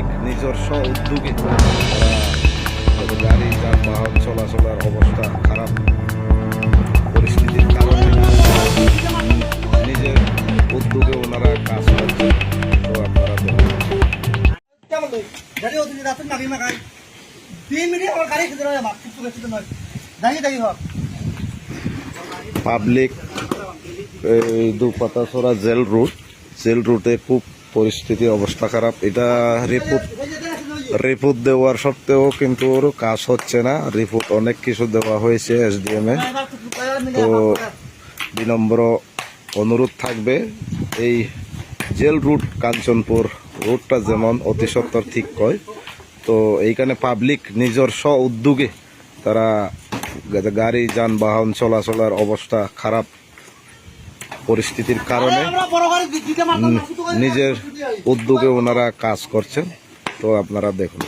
Public নিজস্ব উদ্যোগে। তারা গাড়ি, যানবাহন চলাচলের অবস্থা খারাপ। পরিস্থিতির কারণে নিজের উদ্যোগে ওনারা কাজ করছে তো আপনারা public Dupatachhara jail route jail রুটে খুব পরিস্থিতি, অবস্থা খারাপ। এটা রিপোর্ট রিপোর্ট দেওয়ার সত্ত্বেও কিন্তু ওর কাজ হচ্ছে না। রিপোর্ট অনেক কিছু দেওয়া হয়েছে এসডিএম এ। তো বিনম্র অনুরোধ থাকবে। এই জেল রুট, কাঞ্চনপুর রুটটা যেমন অতি সত্তর ঠিক কয়, তো এইখানে পাবলিক নিজের স্ব উদ্যোগে তারা গাড়ি, যানবাহন, চলাচলের অবস্থা খারাপ পরিস্থিতির কারণে নিজের উদ্যোগে ওনারা কাজ করছেন। তো আপনারা দেখুন।